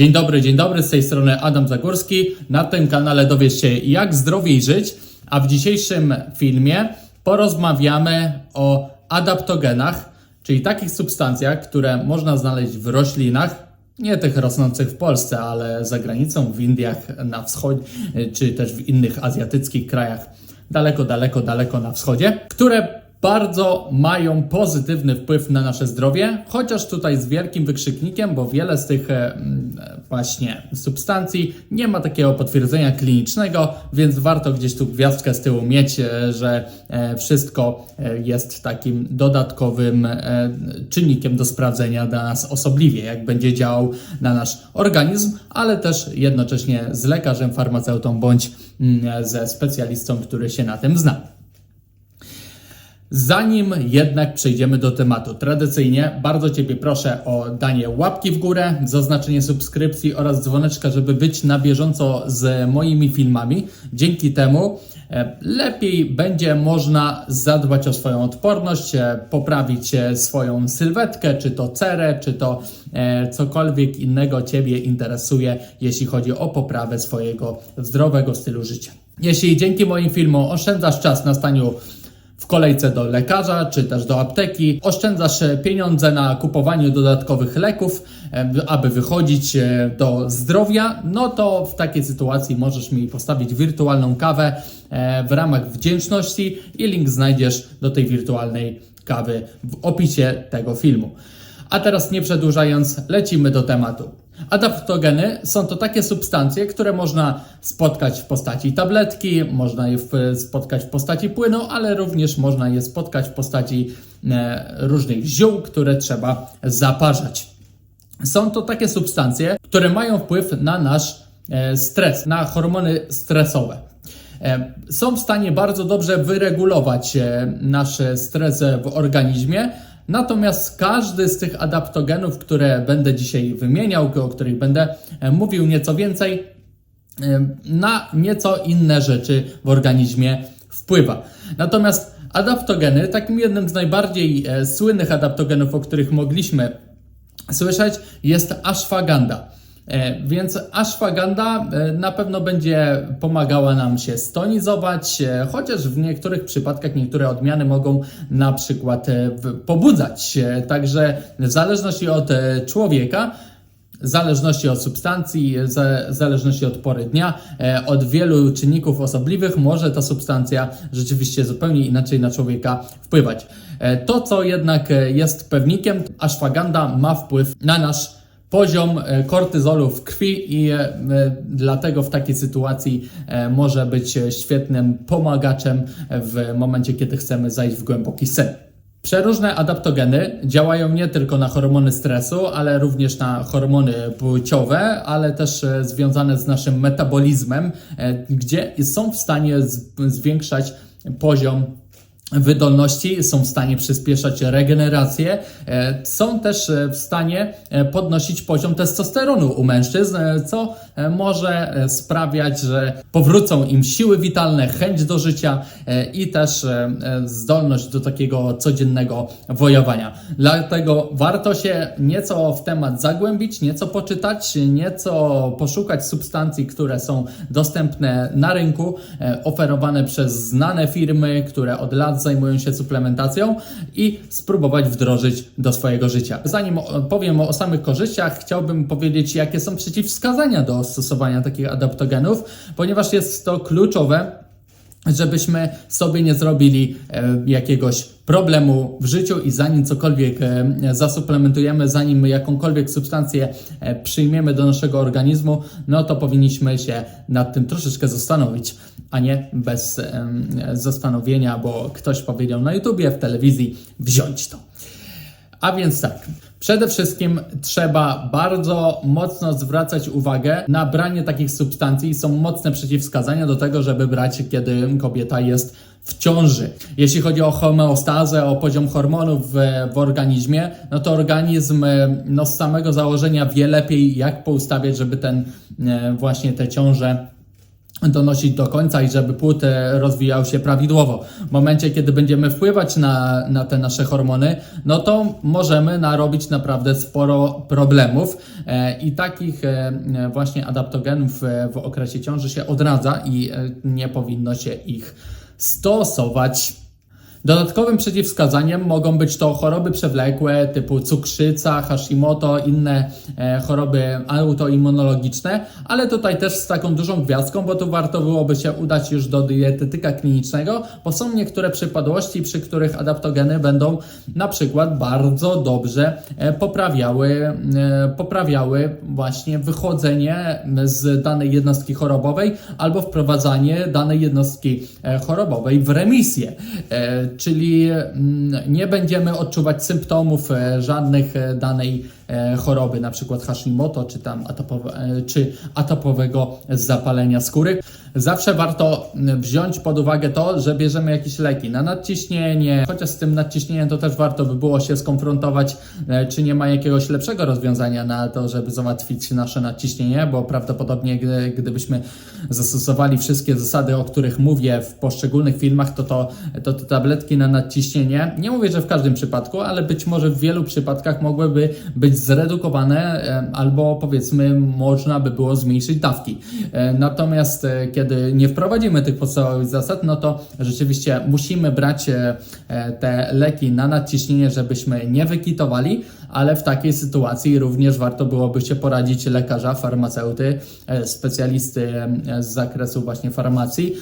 Dzień dobry, dzień dobry, z tej strony Adam Zagórski. Na tym kanale dowiesz się jak zdrowiej żyć, a w dzisiejszym filmie porozmawiamy o adaptogenach, czyli takich substancjach, które można znaleźć w roślinach, nie tych rosnących w Polsce, ale za granicą, w Indiach, na wschodzie, czy też w innych azjatyckich krajach daleko, daleko, daleko na wschodzie, które bardzo mają pozytywny wpływ na nasze zdrowie, chociaż tutaj z wielkim wykrzyknikiem, bo wiele z tych właśnie substancji nie ma takiego potwierdzenia klinicznego, więc warto gdzieś tu gwiazdkę z tyłu mieć, e, że e, wszystko e, jest takim dodatkowym czynnikiem do sprawdzenia dla nas osobliwie, jak będzie działał na nasz organizm, ale też jednocześnie z lekarzem, farmaceutą bądź mm, ze specjalistą, który się na tym zna. Zanim jednak przejdziemy do tematu, tradycyjnie bardzo Ciebie proszę o danie łapki w górę, zaznaczenie subskrypcji oraz dzwoneczka, żeby być na bieżąco z moimi filmami. Dzięki temu e, lepiej będzie można zadbać o swoją odporność, e, poprawić e, swoją sylwetkę, czy to cerę, czy to cokolwiek innego Ciebie interesuje, jeśli chodzi o poprawę swojego zdrowego stylu życia. Jeśli dzięki moim filmom oszczędzasz czas na staniu w kolejce do lekarza czy też do apteki. Oszczędzasz e, pieniądze na kupowaniu dodatkowych leków, e, aby wychodzić e, do zdrowia. No to w takiej sytuacji możesz mi postawić wirtualną kawę w ramach wdzięczności i link znajdziesz do tej wirtualnej kawy w opisie tego filmu. A teraz nie przedłużając, lecimy do tematu. Adaptogeny są to takie substancje, które można spotkać w postaci tabletki, można je spotkać w postaci płynu, ale również można je spotkać w postaci e, różnych ziół, które trzeba zaparzać. Są to takie substancje, które mają wpływ na nasz e, stres, na hormony stresowe. E, Są w stanie bardzo dobrze wyregulować nasz stres w organizmie, natomiast każdy z tych adaptogenów, które będę dzisiaj wymieniał, o których będę e, mówił nieco więcej, e, na nieco inne rzeczy w organizmie wpływa. Natomiast adaptogeny, takim jednym z najbardziej e, słynnych adaptogenów, o których mogliśmy słyszeć, jest ashwagandha. E, Więc ashwagandha e, na pewno będzie pomagała nam się stonizować, e, chociaż w niektórych przypadkach niektóre odmiany mogą na przykład pobudzać. Także w zależności od człowieka, w zależności od substancji, w zależności od pory dnia, od wielu czynników osobliwych może ta substancja rzeczywiście zupełnie inaczej na człowieka wpływać. To, co jednak jest pewnikiem, ashwagandha ma wpływ na nasz poziom e, kortyzolu w krwi i e, e, dlatego w takiej sytuacji może być świetnym pomagaczem w momencie, kiedy chcemy zajść w głęboki sen. Przeróżne adaptogeny działają nie tylko na hormony stresu, ale również na hormony płciowe, ale też związane z naszym metabolizmem, gdzie są w stanie zwiększać poziom wydolności, są w stanie przyspieszać regenerację, e, są też e, w stanie e, podnosić poziom testosteronu u mężczyzn, co może sprawiać, że powrócą im siły witalne, chęć do życia i też zdolność do takiego codziennego wojowania. Dlatego warto się nieco w temat zagłębić, nieco poczytać, nieco poszukać substancji, które są dostępne na rynku, oferowane przez znane firmy, które od lat zajmują się suplementacją i spróbować wdrożyć do swojego życia. Zanim powiem o samych korzyściach, chciałbym powiedzieć, jakie są przeciwwskazania do stosowania takich adaptogenów, ponieważ jest to kluczowe żebyśmy sobie nie zrobili e, jakiegoś problemu w życiu i zanim cokolwiek e, zasuplementujemy, zanim jakąkolwiek substancję e, przyjmiemy do naszego organizmu, no to powinniśmy się nad tym troszeczkę zastanowić, a nie bez zastanowienia, bo ktoś powiedział na YouTubie, w telewizji, wziąć to. A więc tak, przede wszystkim trzeba bardzo mocno zwracać uwagę na branie takich substancji. Są mocne przeciwwskazania do tego, żeby brać, kiedy kobieta jest w ciąży. Jeśli chodzi o homeostazę, o poziom hormonów w, w organizmie, no to organizm e, no, z samego założenia wie lepiej, jak poustawiać, żeby ten e, właśnie te ciąże donosić do końca i żeby płód rozwijał się prawidłowo. W momencie, kiedy będziemy wpływać na, na te nasze hormony, no to możemy narobić naprawdę sporo problemów e, i takich e, e, właśnie adaptogenów w okresie ciąży się odradza i nie powinno się ich stosować. Dodatkowym przeciwwskazaniem mogą być to choroby przewlekłe typu cukrzyca, Hashimoto, inne e, choroby autoimmunologiczne, ale tutaj też z taką dużą gwiazdką, bo tu warto byłoby się udać już do dietetyka klinicznego, bo są niektóre przypadłości, przy których adaptogeny będą na przykład bardzo dobrze e, poprawiały, e, poprawiały właśnie wychodzenie z danej jednostki chorobowej albo wprowadzanie danej jednostki chorobowej w remisję. Czyli mm, nie będziemy odczuwać symptomów e, żadnych e, danej choroby, na przykład Hashimoto, czy tam atopowe, e, czy atopowego zapalenia skóry. Zawsze warto wziąć pod uwagę to, że bierzemy jakieś leki na nadciśnienie, chociaż z tym nadciśnieniem to też warto by było się skonfrontować, e, czy nie ma jakiegoś lepszego rozwiązania na to, żeby załatwić nasze nadciśnienie, bo prawdopodobnie gdy, gdybyśmy zastosowali wszystkie zasady, o których mówię w poszczególnych filmach, to, to, to te tabletki na nadciśnienie, nie mówię, że w każdym przypadku, ale być może w wielu przypadkach mogłyby być zredukowane albo powiedzmy można by było zmniejszyć dawki. Natomiast e, kiedy nie wprowadzimy tych podstawowych zasad, no to rzeczywiście musimy brać e, e, te leki na nadciśnienie, żebyśmy nie wykitowali, ale w takiej sytuacji również warto byłoby się poradzić lekarza, farmaceuty, specjalisty z zakresu właśnie farmacji,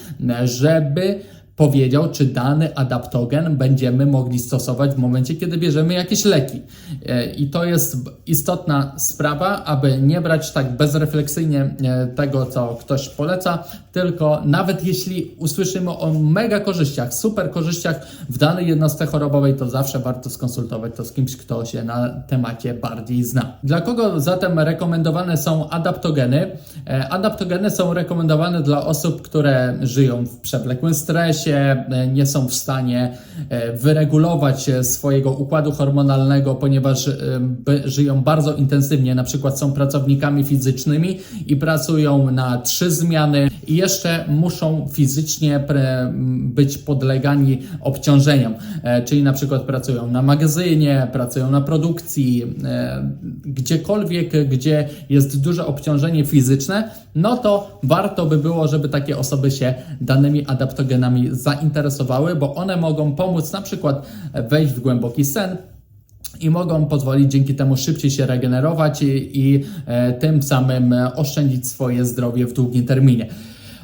żeby powiedział, czy dany adaptogen będziemy mogli stosować w momencie, kiedy bierzemy jakieś leki. E, I to jest istotna sprawa, aby nie brać tak bezrefleksyjnie e, tego, co ktoś poleca, tylko nawet jeśli usłyszymy o mega korzyściach, super korzyściach w danej jednostce chorobowej, to zawsze warto skonsultować to z kimś, kto się na temacie bardziej zna. Dla kogo zatem rekomendowane są adaptogeny? E, Adaptogeny są rekomendowane dla osób, które żyją w przewlekłym stresie, e, nie są w stanie e, wyregulować e, swojego układu hormonalnego, ponieważ żyją bardzo intensywnie, na przykład są pracownikami fizycznymi i pracują na trzy zmiany i jeszcze muszą fizycznie być podlegani obciążeniom, czyli na przykład pracują na magazynie, pracują na produkcji, gdziekolwiek, gdzie jest duże obciążenie fizyczne, no to warto by było, żeby takie osoby się danymi adaptogenami zainteresowały, bo one mogą pomóc na przykład wejść w głęboki sen, i mogą pozwolić dzięki temu szybciej się regenerować i, i e, tym samym e, oszczędzić swoje zdrowie w długim terminie.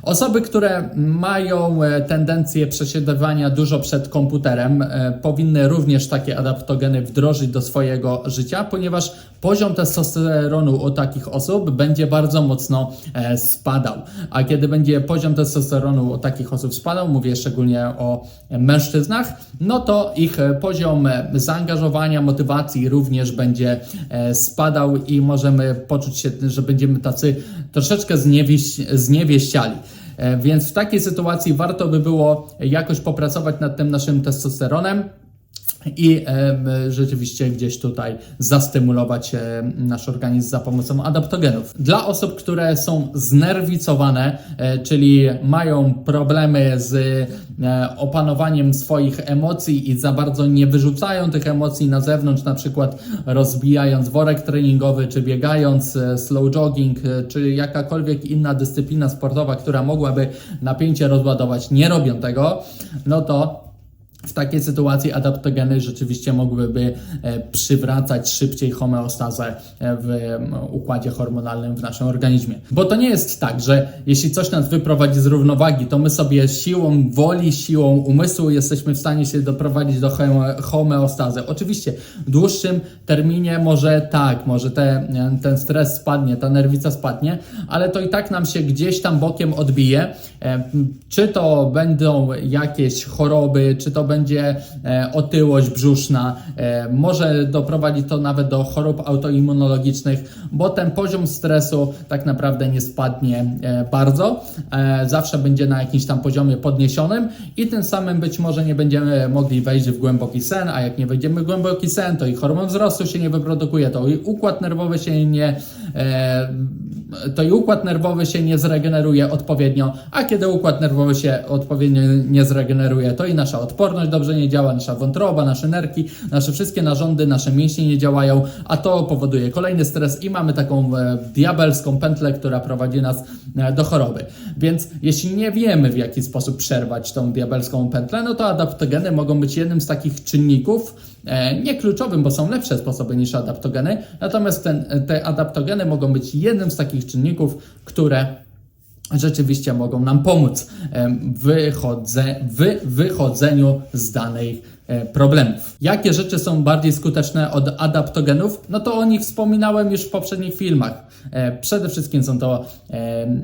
Osoby, które mają e, tendencję przesiadywania dużo przed komputerem, e, powinny również takie adaptogeny wdrożyć do swojego życia, ponieważ poziom testosteronu u takich osób będzie bardzo mocno e, spadał. A kiedy będzie poziom testosteronu u takich osób spadał, mówię szczególnie o mężczyznach, no to ich poziom zaangażowania, motywacji również będzie spadał i możemy poczuć się, że będziemy tacy troszeczkę zniewieś, zniewieściali. E, Więc w takiej sytuacji warto by było jakoś popracować nad tym naszym testosteronem i rzeczywiście gdzieś tutaj zastymulować nasz organizm za pomocą adaptogenów. Dla osób, które są znerwicowane, e, czyli mają problemy z e, opanowaniem swoich emocji i za bardzo nie wyrzucają tych emocji na zewnątrz, na przykład rozbijając worek treningowy, czy biegając, e, slow jogging, czy jakakolwiek inna dyscyplina sportowa, która mogłaby napięcie rozładować, nie robią tego, no to w takiej sytuacji adaptogeny rzeczywiście mogłyby e, przywracać szybciej homeostazę e, w układzie hormonalnym w naszym organizmie. Bo to nie jest tak, że jeśli coś nas wyprowadzi z równowagi, to my sobie siłą woli, siłą umysłu jesteśmy w stanie się doprowadzić do home- homeostazy. Oczywiście w dłuższym terminie może tak, może te, e, ten stres spadnie, ta nerwica spadnie, ale to i tak nam się gdzieś tam bokiem odbije. Czy to będą jakieś choroby, czy to będzie e, otyłość brzuszna, e, może doprowadzić to nawet do chorób autoimmunologicznych, bo ten poziom stresu tak naprawdę nie spadnie e, bardzo, zawsze będzie na jakimś tam poziomie podniesionym i tym samym być może nie będziemy mogli wejść w głęboki sen, a jak nie wejdziemy w głęboki sen, to i hormon wzrostu się nie wyprodukuje, to i układ nerwowy się nie to i układ nerwowy się nie zregeneruje odpowiednio, a kiedy układ nerwowy się odpowiednio nie zregeneruje, to i nasza odporność dobrze nie działa, nasza wątroba, nasze nerki, nasze wszystkie narządy, nasze mięśnie nie działają, a to powoduje kolejny stres i mamy taką e, diabelską pętlę, która prowadzi nas e, do choroby. Więc jeśli nie wiemy w jaki sposób przerwać tą diabelską pętlę, no to adaptogeny mogą być jednym z takich czynników, e, nie kluczowym, bo są lepsze sposoby niż adaptogeny, natomiast ten, te adaptogeny mogą być jednym z takich czynników, które rzeczywiście mogą nam pomóc em, wychodze, w wychodzeniu z e, problemów. Jakie rzeczy są bardziej skuteczne od adaptogenów? No to o nich wspominałem już w poprzednich filmach. E, Przede wszystkim są to em,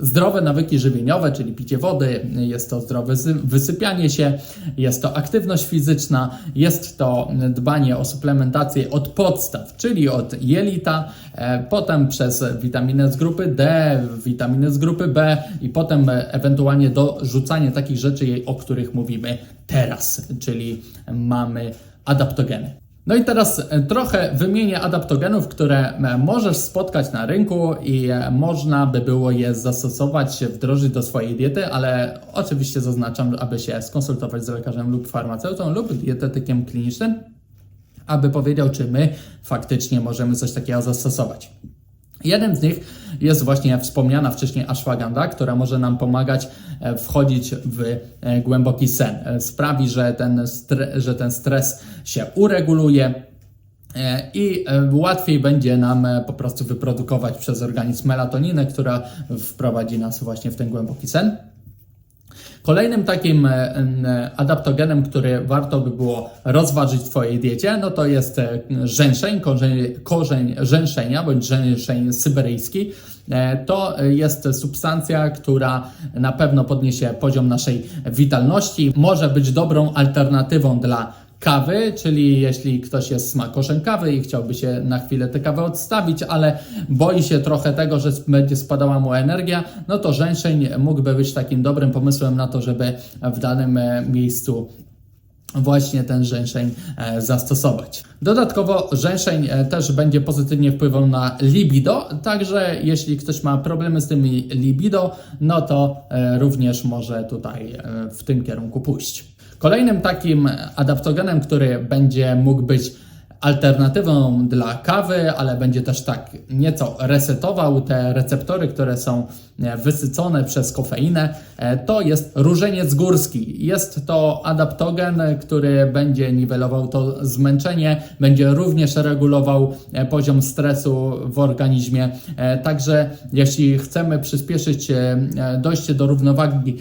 zdrowe nawyki żywieniowe, czyli picie wody, jest to zdrowe wysypianie się, jest to aktywność fizyczna, jest to dbanie o suplementację od podstaw, czyli od jelita, e, potem przez witaminę z grupy D, witaminę z grupy B i potem e, ewentualnie dorzucanie takich rzeczy, o których mówimy teraz, czyli mamy adaptogeny. No i teraz e, trochę wymienię adaptogenów, które e, możesz spotkać na rynku i e, można by było je zastosować, wdrożyć do swojej diety, ale oczywiście zaznaczam, aby się skonsultować z lekarzem lub farmaceutą lub dietetykiem klinicznym, aby powiedział, czy my faktycznie możemy coś takiego zastosować. Jeden z nich jest właśnie wspomniana wcześniej ashwagandha, która może nam pomagać e, wchodzić w e, głęboki sen. E, Sprawi, że ten, że ten stres się ureguluje i łatwiej będzie nam po prostu wyprodukować przez organizm melatoninę, która wprowadzi nas właśnie w ten głęboki sen. Kolejnym takim e, adaptogenem, który warto by było rozważyć w Twojej diecie, no to jest e, rzęszeń, korzeń, korzeń rzęszenia bądź rzęszeń syberyjski. E, To jest substancja, która na pewno podniesie poziom naszej witalności, może być dobrą alternatywą dla kawy, czyli jeśli ktoś jest smakoszem kawy i chciałby się na chwilę tę kawę odstawić, ale boi się trochę tego, że będzie spadała mu energia, no to rzęszeń mógłby być takim dobrym pomysłem na to, żeby w danym e, miejscu właśnie ten rzęszeń e, zastosować. Dodatkowo rzęszeń e, też będzie pozytywnie wpływał na libido, także jeśli ktoś ma problemy z tym libido, no to również może tutaj w tym kierunku pójść. Kolejnym takim adaptogenem, który będzie mógł być alternatywą dla kawy, ale będzie też tak nieco resetował te receptory, które są e, wysycone przez kofeinę, e, to jest różeniec górski. Jest to adaptogen, który będzie niwelował to zmęczenie, będzie również regulował e, poziom stresu w organizmie. Także jeśli chcemy przyspieszyć dojście do równowagi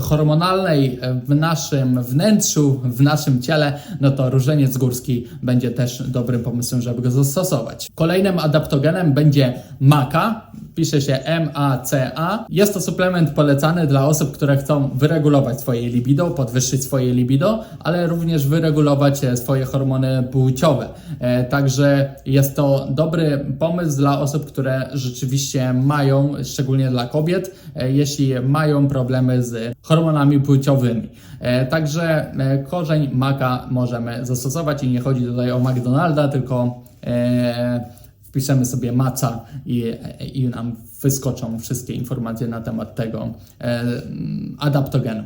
hormonalnej w naszym wnętrzu, w naszym ciele, no to różeniec górski będzie też dobrym pomysłem, żeby go zastosować. Kolejnym adaptogenem będzie maca. Pisze się MACA. Jest to suplement polecany dla osób, które chcą wyregulować swoje libido, podwyższyć swoje libido, ale również wyregulować e, swoje hormony płciowe. E, Także jest to dobry pomysł dla osób, które rzeczywiście mają, szczególnie dla kobiet, e, jeśli mają problemy z hormonami płciowymi. Także korzeń maka możemy zastosować i nie chodzi tutaj o McDonalda, tylko e, wpiszemy sobie maca i, i nam wyskoczą wszystkie informacje na temat tego e, adaptogenu.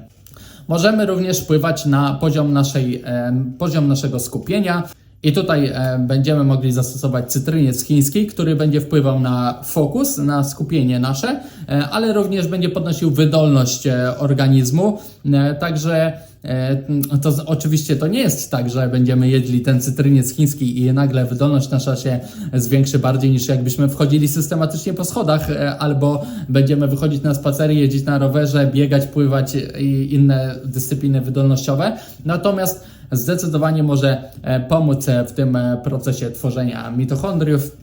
Możemy również wpływać na poziom, naszej, e, poziom naszego skupienia. I tutaj e, będziemy mogli zastosować cytryniec chiński, który będzie wpływał na fokus, na skupienie nasze, e, ale również będzie podnosił wydolność e, organizmu. Także to oczywiście to nie jest tak, że będziemy jedli ten cytryniec chiński i nagle wydolność nasza się zwiększy bardziej niż jakbyśmy wchodzili systematycznie po schodach, albo będziemy wychodzić na spacery, jeździć na rowerze, biegać, pływać i inne dyscypliny wydolnościowe. Natomiast zdecydowanie może e, pomóc e, w tym e, procesie tworzenia mitochondriów.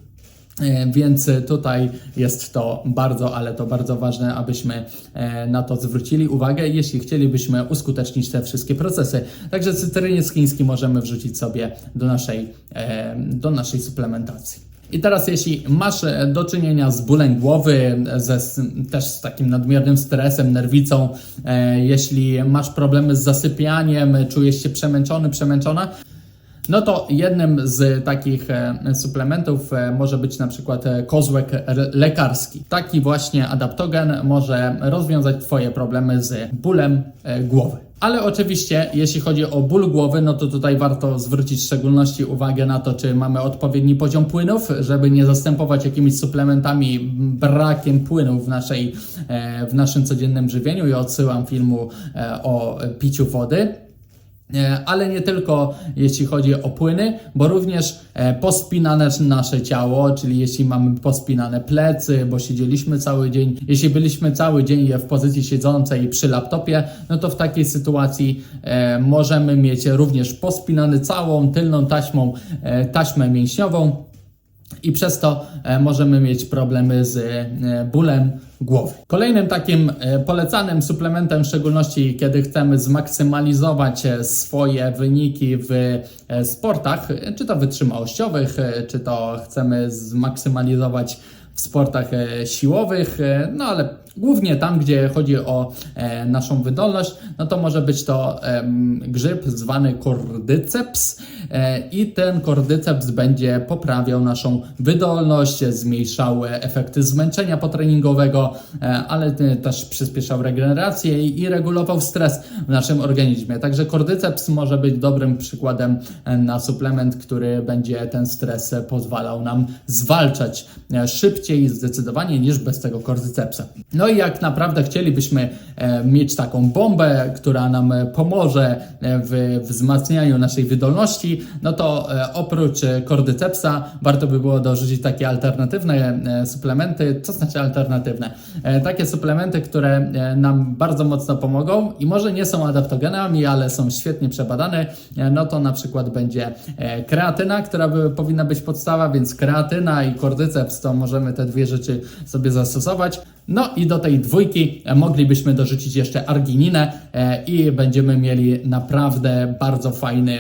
Więc tutaj jest to bardzo, ale to bardzo ważne, abyśmy na to zwrócili uwagę, jeśli chcielibyśmy uskutecznić te wszystkie procesy. Także cytryniec chiński możemy wrzucić sobie do naszej, do naszej suplementacji. I teraz, jeśli masz e, do czynienia z bólem głowy, ze, z, też z takim nadmiernym stresem, nerwicą, e, jeśli masz problemy z zasypianiem, czujesz się przemęczony, przemęczona, No to jednym z takich e, suplementów e, może być na przykład e, kozłek lekarski. Taki właśnie adaptogen może rozwiązać Twoje problemy z bólem głowy. Ale oczywiście, jeśli chodzi o ból głowy, no to tutaj warto zwrócić w szczególności uwagę na to, czy mamy odpowiedni poziom płynów, żeby nie zastępować jakimiś suplementami brakiem płynów w, naszej, w naszym codziennym żywieniu. I odsyłam filmu o piciu wody. E, ale nie tylko jeśli chodzi o płyny, bo również e, pospinane nasze ciało, czyli jeśli mamy pospinane plecy, bo siedzieliśmy cały dzień, jeśli byliśmy cały dzień w pozycji siedzącej przy laptopie, no to w takiej sytuacji e, możemy mieć również pospinany całą tylną taśmą, taśmę mięśniową, i przez to e, możemy mieć problemy z e, bólem głowy. Kolejnym takim e, polecanym suplementem, w szczególności kiedy chcemy zmaksymalizować swoje wyniki w sportach, czy to wytrzymałościowych, czy to chcemy zmaksymalizować w sportach siłowych, no ale głównie tam, gdzie chodzi o e, naszą wydolność, no to może być to em, grzyb zwany kordyceps e, i ten kordyceps będzie poprawiał naszą wydolność, zmniejszał efekty zmęczenia potreningowego, e, ale te- też przyspieszał regenerację i, i regulował stres w naszym organizmie. Także kordyceps może być dobrym przykładem e, na suplement, który będzie ten stres e, pozwalał nam zwalczać e, szybciej zdecydowanie niż bez tego kordycepsa. No i jak naprawdę chcielibyśmy e, mieć taką bombę, która nam e, pomoże e, w wzmacnianiu naszej wydolności, no to oprócz kordycepsa warto by było dorzucić takie alternatywne suplementy. Co znaczy alternatywne? Takie suplementy, które nam bardzo mocno pomogą i może nie są adaptogenami, ale są świetnie przebadane. No to na przykład będzie kreatyna, która by, powinna być podstawa, więc kreatyna i kordyceps to możemy te dwie rzeczy sobie zastosować. No i do tej dwójki e, moglibyśmy dorzucić jeszcze argininę e, i będziemy mieli naprawdę bardzo fajny,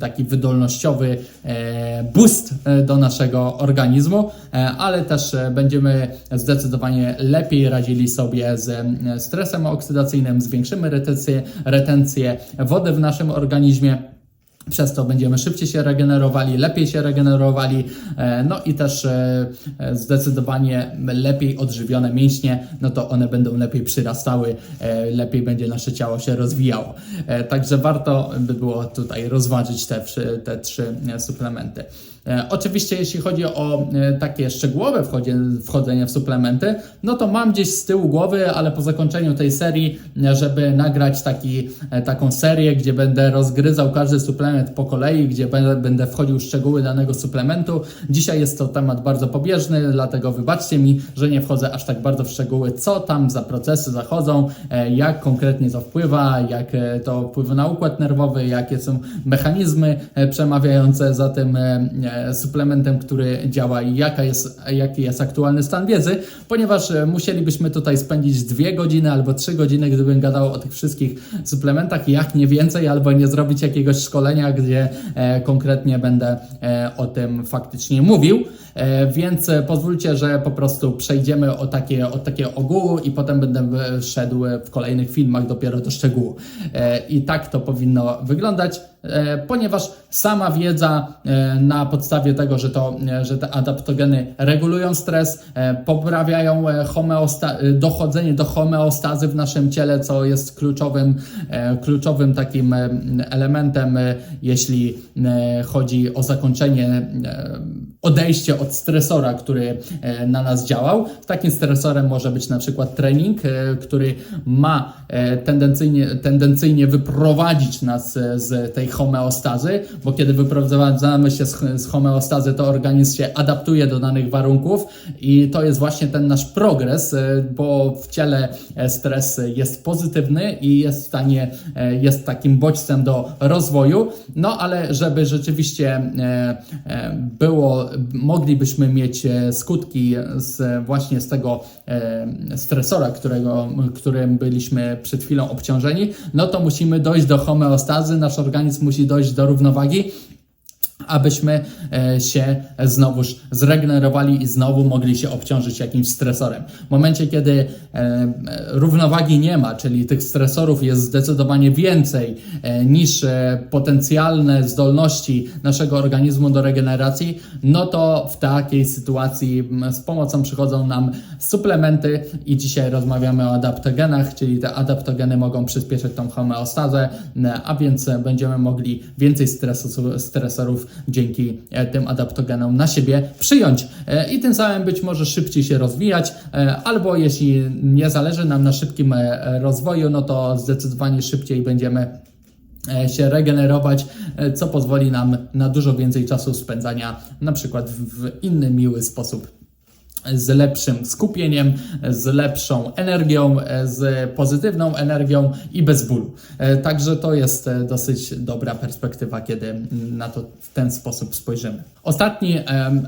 taki wydolnościowy e, boost do naszego organizmu, ale też będziemy zdecydowanie lepiej radzili sobie z stresem oksydacyjnym, zwiększymy retencję, retencję wody w naszym organizmie. Przez to będziemy szybciej się regenerowali, lepiej się regenerowali, e, no i też e, e, zdecydowanie lepiej odżywione mięśnie, no to one będą lepiej przyrastały, lepiej będzie nasze ciało się rozwijało. Także warto by było tutaj rozważyć te, te trzy suplementy. E, Oczywiście, jeśli chodzi o e, takie szczegółowe wchodzenie w suplementy, no to mam gdzieś z tyłu głowy, ale po zakończeniu tej serii, e, żeby nagrać taki, taką serię, gdzie będę rozgryzał każdy suplement po kolei, gdzie będę, wchodził w szczegóły danego suplementu. Dzisiaj jest to temat bardzo pobieżny, dlatego wybaczcie mi, że nie wchodzę aż tak bardzo w szczegóły, co tam za procesy zachodzą, jak konkretnie to wpływa, jak to wpływa na układ nerwowy, jakie są mechanizmy przemawiające za tym suplementem, który działa i jaka jest, jaki jest aktualny stan wiedzy, ponieważ e, musielibyśmy tutaj spędzić dwie godziny albo trzy godziny, gdybym gadał o tych wszystkich suplementach, jak nie więcej, albo nie zrobić jakiegoś szkolenia, gdzie e, konkretnie będę e, o tym faktycznie mówił. E, Więc e, pozwólcie, że po prostu przejdziemy o takie, od takiego ogółu i potem będę e, szedł w kolejnych filmach dopiero do szczegółu. I tak to powinno wyglądać, ponieważ sama wiedza na podstawie tego, że, to, że te adaptogeny regulują stres, poprawiają homeosta- dochodzenie do homeostazy w naszym ciele, co jest kluczowym, kluczowym takim elementem, jeśli chodzi o zakończenie odejście od stresora, który e, na nas działał. Takim stresorem może być na przykład trening, e, który ma e, tendencyjnie, tendencyjnie wyprowadzić nas z tej homeostazy, bo kiedy wyprowadzamy się z, homeostazy, to organizm się adaptuje do danych warunków i to jest właśnie ten nasz progres, bo w ciele stres jest pozytywny i jest w stanie, jest takim bodźcem do rozwoju, no ale żeby rzeczywiście było, moglibyśmy mieć e, skutki z, właśnie z tego e, stresora, którego, którym byliśmy przed chwilą obciążeni, no to musimy dojść do homeostazy, nasz organizm musi dojść do równowagi, abyśmy e, się znowuż zregenerowali i znowu mogli się obciążyć jakimś stresorem. W momencie, kiedy e, równowagi nie ma, czyli tych stresorów jest zdecydowanie więcej e, niż potencjalne zdolności naszego organizmu do regeneracji, no to w takiej sytuacji z pomocą przychodzą nam suplementy i dzisiaj rozmawiamy o adaptogenach, czyli te adaptogeny mogą przyspieszyć tą homeostazę, a więc będziemy mogli więcej stresu, stresorów dzięki e, tym adaptogenom na siebie przyjąć. E, i tym samym być może szybciej się rozwijać, e, albo jeśli nie zależy nam na szybkim rozwoju, no to zdecydowanie szybciej będziemy się regenerować, co pozwoli nam na dużo więcej czasu spędzania na przykład w inny miły sposób z lepszym skupieniem, z lepszą energią, z pozytywną energią i bez bólu. E, Także to jest e, dosyć dobra perspektywa, kiedy na to w ten sposób spojrzymy. Ostatni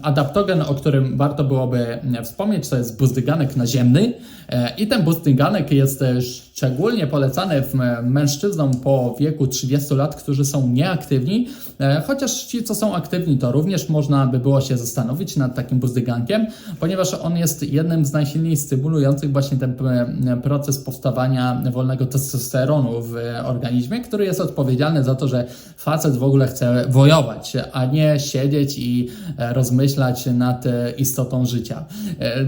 adaptogen, o którym warto byłoby mm, wspomnieć, to jest buzdyganek naziemny. E, I ten buzdyganek jest e, szczególnie polecany mężczyznom po wieku 30 lat, którzy są nieaktywni, e, chociaż ci, co są aktywni, to również można by było się zastanowić nad takim buzdygankiem, ponieważ on jest jednym z najsilniej stymulujących właśnie ten e, proces powstawania wolnego testosteronu w organizmie, który jest odpowiedzialny za to, że facet w ogóle chce wojować, a nie siedzieć i e, rozmyślać nad e, istotą życia. E,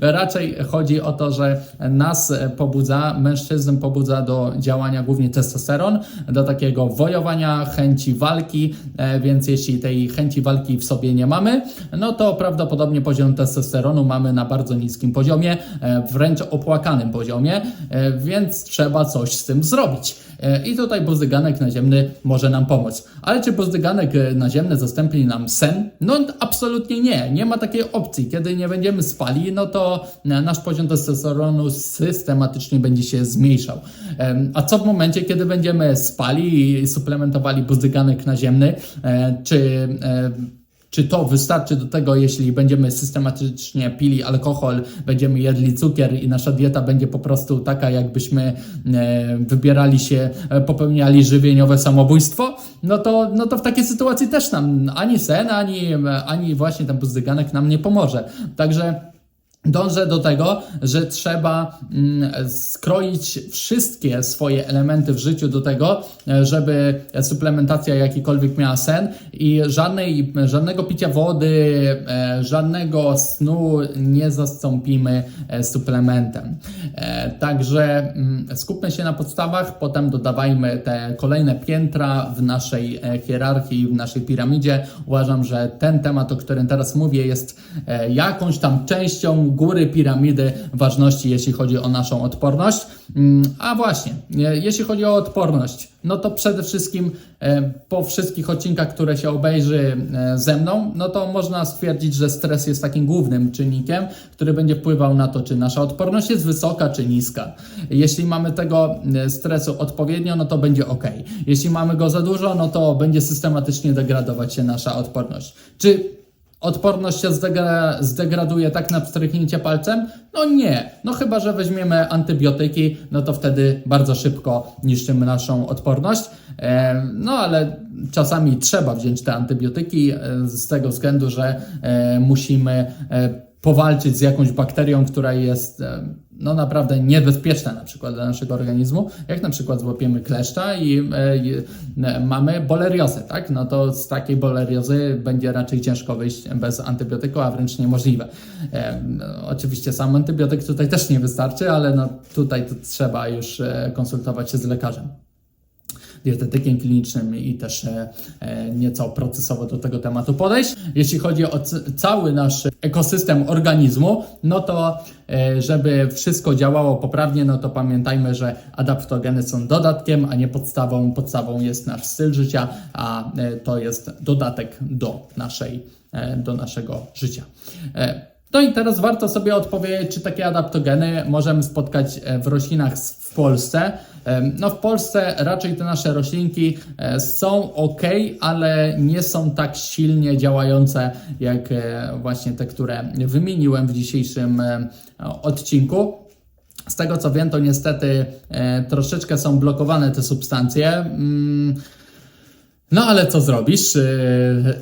Raczej chodzi o to, że nas pobudza, mężczyzn pobudza do działania głównie testosteron, do takiego wojowania, chęci walki, e, więc jeśli tej chęci walki w sobie nie mamy, no to prawdopodobnie poziom testosteronu mamy na bardzo niskim poziomie, e, wręcz opłakanym poziomie, e, więc trzeba coś z tym zrobić. E, I tutaj buzdyganek naziemny może nam pomóc. Ale czy buzdyganek e, naziemny zastąpi nam sen? No absolutnie nie. Nie ma takiej opcji. Kiedy nie będziemy spali, no to e, nasz poziom testosteronu systematycznie będzie się zmniejszał. A co w momencie, kiedy będziemy spali i suplementowali buzdyganek naziemny? Czy czy to wystarczy do tego, jeśli będziemy systematycznie pili alkohol, będziemy jedli cukier i nasza dieta będzie po prostu taka, jakbyśmy e, wybierali się, e, popełniali żywieniowe samobójstwo? No to, no to w takiej sytuacji też nam ani sen, ani, ani właśnie ten buzdyganek nam nie pomoże. Także Dążę do tego, że trzeba mm, skroić wszystkie swoje elementy w życiu do tego, żeby suplementacja jakikolwiek miała sen i żadnej, żadnego picia wody, e, żadnego snu nie zastąpimy e, suplementem. E, Także mm, skupmy się na podstawach, potem dodawajmy te kolejne piętra w naszej hierarchii, w naszej piramidzie. Uważam, że ten temat, o którym teraz mówię, jest jakąś tam częścią góry piramidy ważności, jeśli chodzi o naszą odporność. Mm, A właśnie, e, jeśli chodzi o odporność, no to przede wszystkim e, po wszystkich odcinkach, które się obejrzy e, ze mną, no to można stwierdzić, że stres jest takim głównym czynnikiem, który będzie wpływał na to, czy nasza odporność jest wysoka, czy niska. Jeśli mamy tego stresu odpowiednio, no to będzie ok. Jeśli mamy go za dużo, no to będzie systematycznie degradować się nasza odporność. Czy odporność się zdegra- zdegraduje tak na pstryknięcie palcem? No nie. No chyba, że weźmiemy antybiotyki, no to wtedy bardzo szybko niszczymy naszą odporność. No ale czasami trzeba wziąć te antybiotyki e, z tego względu, że e, musimy e, powalczyć z jakąś bakterią, która jest no naprawdę niebezpieczna na przykład dla naszego organizmu, jak na przykład złapiemy kleszcza i i, e, mamy boleriozę, tak? No to z takiej boleriozy będzie raczej ciężko wyjść bez antybiotyku, a wręcz niemożliwe. E, no, oczywiście sam antybiotyk tutaj też nie wystarczy, ale no tutaj to trzeba już e, konsultować się z lekarzem dietetykiem klinicznym i też e, e, nieco procesowo do tego tematu podejść. Jeśli chodzi o cały nasz ekosystem organizmu, no to e, żeby wszystko działało poprawnie, no to pamiętajmy, że adaptogeny są dodatkiem, a nie podstawą. Podstawą jest nasz styl życia, a to jest dodatek do, naszej, do naszego życia. No i teraz warto sobie odpowiedzieć, czy takie adaptogeny możemy spotkać e, w roślinach w Polsce. No w Polsce raczej te nasze roślinki e, są ok, ale nie są tak silnie działające jak e, właśnie te, które wymieniłem w dzisiejszym odcinku. Z tego co wiem, to niestety troszeczkę są blokowane te substancje. No ale co zrobisz?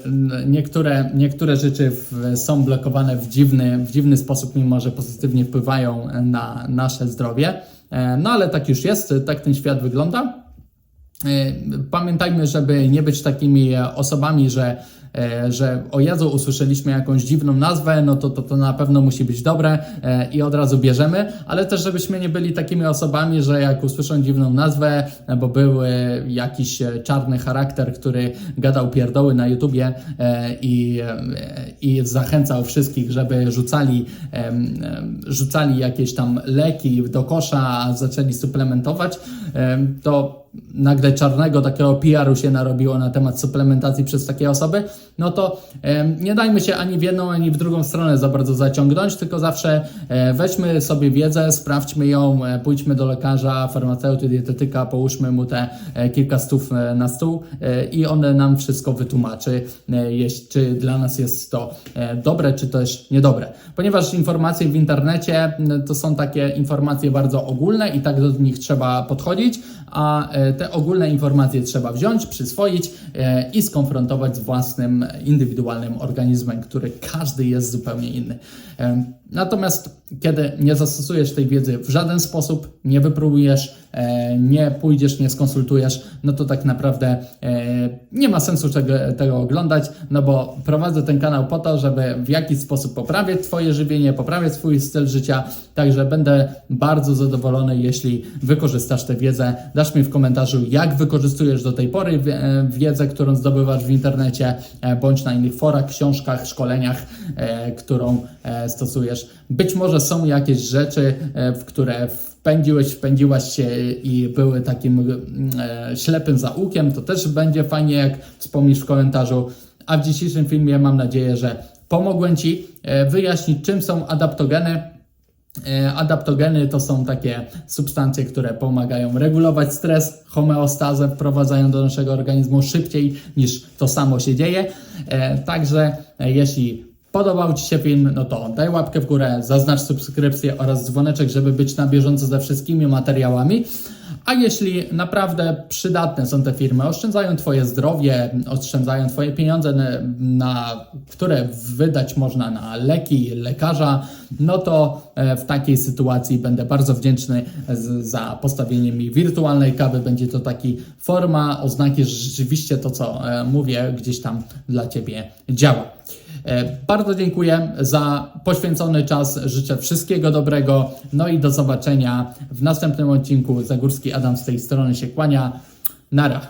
N- Niektóre, niektóre rzeczy w, są blokowane w dziwny, w dziwny sposób, mimo że pozytywnie wpływają na nasze zdrowie. E, No ale tak już jest, tak ten świat wygląda. E, Pamiętajmy, żeby nie być takimi osobami, że, że o Jezu, usłyszeliśmy jakąś dziwną nazwę, no to, to to na pewno musi być dobre e, i od razu bierzemy, ale też żebyśmy nie byli takimi osobami, że jak usłyszą dziwną nazwę, e, bo był e, jakiś e, czarny charakter, który gadał pierdoły na YouTubie e, i, e, i zachęcał wszystkich, żeby rzucali, rzucali jakieś tam leki do kosza, a zaczęli suplementować, em, to nagle czarnego takiego PR-u się narobiło na temat suplementacji przez takie osoby, no to nie dajmy się ani w jedną, ani w drugą stronę za bardzo zaciągnąć, tylko zawsze e, weźmy sobie wiedzę, sprawdźmy ją, e, pójdźmy do lekarza, farmaceuty, dietetyka, połóżmy mu te e, kilka stów na stół i on nam wszystko wytłumaczy, czy dla nas jest to dobre, czy też niedobre. Ponieważ informacje w internecie to są takie informacje bardzo ogólne i tak do nich trzeba podchodzić, a te ogólne informacje trzeba wziąć, przyswoić e, i skonfrontować z własnym indywidualnym organizmem, który każdy jest zupełnie inny. Natomiast kiedy nie zastosujesz tej wiedzy w żaden sposób, nie wypróbujesz, e, nie pójdziesz, nie skonsultujesz, no to tak naprawdę e, nie ma sensu tego, oglądać, no bo prowadzę ten kanał po to, żeby w jakiś sposób poprawiać Twoje żywienie, poprawiać swój styl życia, także będę bardzo zadowolony, jeśli wykorzystasz tę wiedzę. Dasz mi w komentarzu, jak wykorzystujesz do tej pory e, wiedzę, którą zdobywasz w internecie, bądź na innych forach, książkach, szkoleniach, którą e, Być może są jakieś rzeczy, e, w które wpędziłeś, wpędziłaś się i były takim e, ślepym zaułkiem, to też będzie fajnie, jak wspomnisz w komentarzu. A w dzisiejszym filmie mam nadzieję, że pomogłem Ci e, wyjaśnić, czym są adaptogeny. Adaptogeny to są takie substancje, które pomagają regulować stres, homeostazę, wprowadzają do naszego organizmu szybciej niż to samo się dzieje. Także jeśli podobał Ci się film, no to daj łapkę w górę, zaznacz subskrypcję oraz dzwoneczek, żeby być na bieżąco ze wszystkimi materiałami. A jeśli naprawdę przydatne są te firmy, oszczędzają Twoje zdrowie, oszczędzają Twoje pieniądze, na, na, które wydać można na leki, lekarza, no to e, w takiej sytuacji będę bardzo wdzięczny za postawienie mi wirtualnej kawy. Będzie to taki forma oznaki, że rzeczywiście to, co e, mówię, gdzieś tam dla Ciebie działa. E, Bardzo dziękuję za poświęcony czas. Życzę wszystkiego dobrego. No i do zobaczenia w następnym odcinku. Zagórski Adam z tej strony się kłania. Nara.